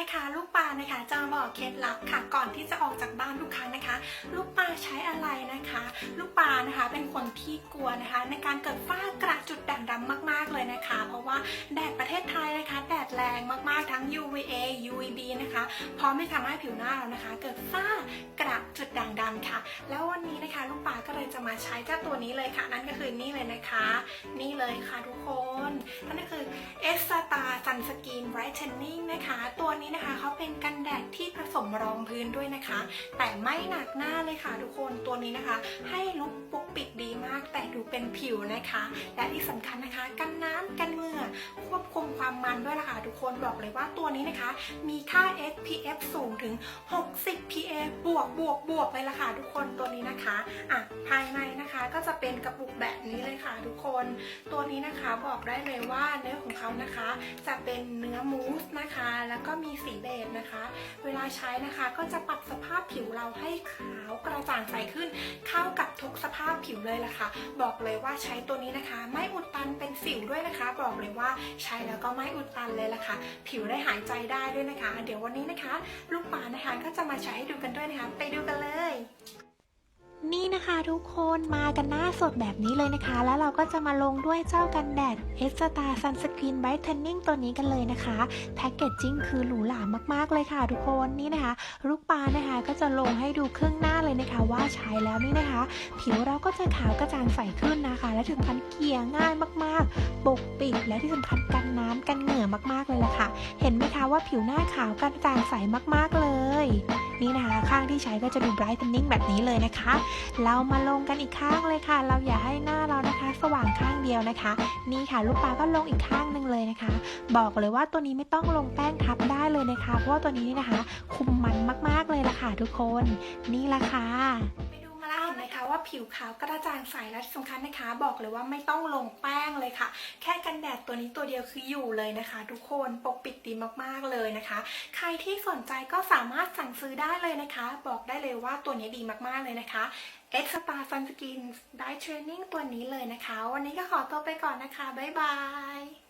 นะคะจะมาบอกเคล็ดลับค่ะ ก่อนที่จะออกจากบ้านทุกครั้งนะคะ ลูกปลาใช้อะไรนะคะ ลูกปลานะคะเป็นคนที่กลัวนะคะ ในการเกิดฝ้ากระจุดด่างดำมาก ๆเลยนะคะ เพราะว่าแดดประเทศไทยนะคะ แดดแรงมากๆทั้ง UVA UVB นะคะพร้อมไม่ทำให้ผิวหน้าเรานะคะ เกิดฝ้ากระจุดด่างดำค่ะ แล้ววันนี้นะคะ ลูกปลาก็เลยจะมาใช้เจ้าตัวนี้เลยค่ะ นั่นก็คือนี่เลยนะคะ นี่เลยค่ะทุกคนนั่นก็คือันสกินไรท์เทนนิ่งนะคะ ตัวนี้นะคะเขาเป็นกันแดดที่ผสมรองพื้นด้วยนะคะ แต่ไม่หนักหน้าเลยค่ะทุกคนตัวนี้นะคะ ให้ลุกปกปิดดีมาก แต่ดูเป็นผิวนะคะ และที่สำคัญนะคะ กันน้ำกันเหงื่อควบคุมความมันด้วยนะคะ ทุกคนบอกเลยว่าตัวนี้นะคะ มีค่า SPF สูงถึง 60 PA วกบวกบวกเลยล่ะค่ะทุกคนตัวนี้นะคะอะภายในนะคะก็จะเป็นกระปุกแบบนี้เลยค่ะทุกคน ตัวนี้นะคะบอกได้เลยว่าเนื้อของเขานะคะ จะเป็นเนื้อมูสนะคะ แล้วก็มีสีเบจนะคะ เวลาใช้นะคะก็จะปรับสภาพผิวเราให้ขาวกระจ่างใสขึ้น เข้ากับทุกสภาพผิวเลยล่ะค่ะ บอกเลยว่าใช้ตัวนี้นะคะ ไม่อุดตันเป็นสิวด้วยนะคะ บอกเลยว่าใช้แล้วก็ไม่อุดตันเลยล่ะค่ะ ผิวได้หายใจได้ด้วยนะคะ เดี๋ยววันนี้นะคะ ลูกปลานะคะก็จะมาใช้ให้ดูกันด้วยนะคะไปดูกันเลย นี่นะคะทุกคนมากันหน้าสดแบบนี้เลยนะคะ แล้วเราก็จะมาลงด้วยเจ้ากันแดด e s t a Sunscreen Brightening ตัวนี้กันเลยนะคะ แพคเกจจิ้งคือหรูหรามากๆเลยค่ะทุกคนนี่นะคะ ลูกปลานะคะก็จะลงให้ดูครึ่งหน้าเลยนะคะ ว่าใช้แล้วนี่นะคะ ผิวเราก็จะขาวกระจ่างใสขึ้นนะคะ และถึงพันเกลี่ยง่ายมากๆ ปกปิดและที่สำคัญกันน้ำกันเหงื่อมากๆเลยล่ะค่ะ เห็นไหมคะว่าผิวหน้าขาวกระจ่างใสมากๆเลย นี่นะคะ ข้างที่ใช้ก็จะดู brightening แบบนี้เลยนะคะ เรามาลงกันอีกข้างเลยค่ะ เราอย่าให้หน้าเรานะคะ สว่างข้างเดียวนะคะ นี่ค่ะลูกปลาก็ลงอีกข้างหนึ่งเลยนะคะ บอกเลยว่าตัวนี้ไม่ต้องลงแป้งทับได้เลยนะคะ เพราะว่าตัวนี้นี่นะคะ คุมมันมากๆเลยล่ะค่ะทุกคน นี่ละค่ะ ว่าผิวขาวกระจ่างใสและที่สำคัญนะคะ บอกเลยว่าไม่ต้องลงแป้งเลยค่ะ แค่กันแดดตัวนี้ตัวเดียวคืออยู่เลยนะคะ ทุกคนปกปิดดีมากๆเลยนะคะ ใครที่สนใจก็สามารถสั่งซื้อได้เลยนะคะ บอกได้เลยว่าตัวนี้ดีมากๆเลยนะคะ e x t a Sunscreen Dye Training ตัวนี้เลยนะคะ วันนี้ก็ขอตัวไปก่อนนะคะ บ๊ายบาย